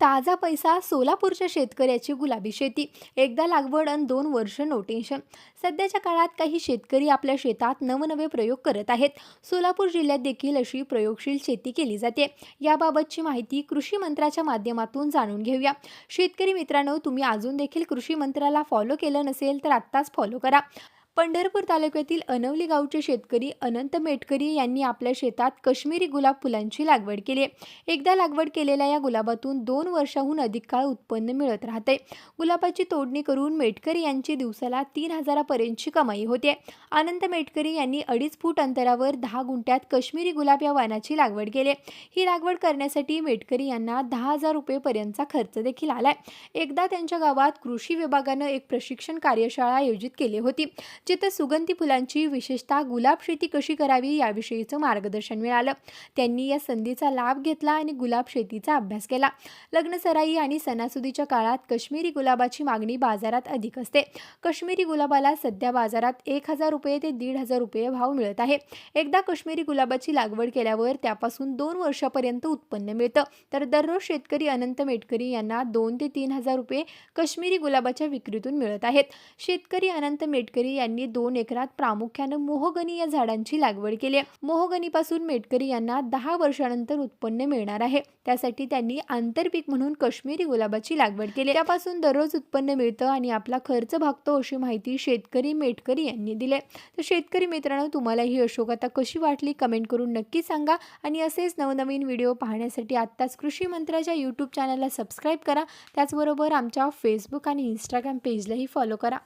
ताजा पैसा सोलापूरच्या शेतकऱ्याची गुलाबी शेती. एकदा लागवड आणि दोन वर्ष नो टेन्शन सध्याच्या काळात काही शेतकरी आपल्या शेतात नवनवे प्रयोग करत आहेत. सोलापूर जिल्ह्यात देखील अशी प्रयोगशील शेती केली जाते. याबाबतची माहिती कृषी मंत्राच्या माध्यमातून जाणून घेऊया. शेतकरी मित्रांनो तुम्ही अजून देखील कृषी मंत्राला फॉलो केलं नसेल तर आत्ताच फॉलो करा. पंढरपूर तालुक्यातील अनवली गावचे शेतकरी अनंत मेटकरी यांनी आपल्या शेतात काश्मीरी गुलाब फुलांची लागवड केली आहे. एकदा लागवड केलेल्या या गुलाबातून दोन वर्षाहून अधिक काळ उत्पन्न मिळत राहते. गुलाबाची तोडणी करून मेटकरी यांची दिवसाला तीन हजारापर्यंतची कमाई होते. अनंत मेटकरी यांनी अडीच फूट अंतरावर दहा गुंठ्यात काश्मीरी गुलाब या वाणाची लागवड केली ही लागवड करण्यासाठी मेटकरी यांना दहा हजार रुपयेपर्यंतचा खर्च देखील आलाय एकदा त्यांच्या गावात कृषी विभागानं एक प्रशिक्षण कार्यशाळा आयोजित केली होती. जिथं सुगंधी फुलांची विशेषतः गुलाब शेती कशी करावी याविषयीचं मार्गदर्शन मिळालं. त्यांनी या संधीचा लाभ घेतला आणि गुलाब शेतीचा अभ्यास केला. लग्नसराई आणि सणासुदीच्या काळात काश्मीरी गुलाबाची मागणी बाजारात अधिक असते. काश्मीरी गुलाबाला सध्या बाजारात एक हजार रुपये ते दीड हजार रुपये भाव मिळत आहे. एकदा काश्मीरी गुलाबाची लागवड केल्यावर त्यापासून दोन वर्षापर्यंत उत्पन्न मिळतं. तर दररोज शेतकरी अनंत मेटकरी यांना दोन ते तीन हजार रुपये काश्मीरी गुलाबाच्या विक्रीतून मिळत आहेत. शेतकरी अनंत मेटकरी यांनी दोन एकरात प्रामुख्यानं मोहगनी या झाडांची लागवड केली आहे. मोहगनीपासून मेटकरी यांना दहा वर्षानंतर उत्पन्न मिळणार आहे. त्यासाठी त्यांनी आंतरपीक म्हणून काश्मीरी गुलाबाची लागवड केली त्यापासून दररोज उत्पन्न मिळतं आणि आपला खर्च भागतो अशी माहिती शेतकरी मेटकरी यांनी दिली तर शेतकरी मित्रांनो तुम्हाला ही अशोकता कशी वाटली कमेंट करून नक्की सांगा. आणि असेच नवनवीन व्हिडिओ पाहण्यासाठी आत्ताच कृषी मंत्राच्या यूट्यूब चॅनलला सबस्क्राईब करा. त्याचबरोबर आमच्या फेसबुक आणि इंस्टाग्राम पेजलाही फॉलो करा.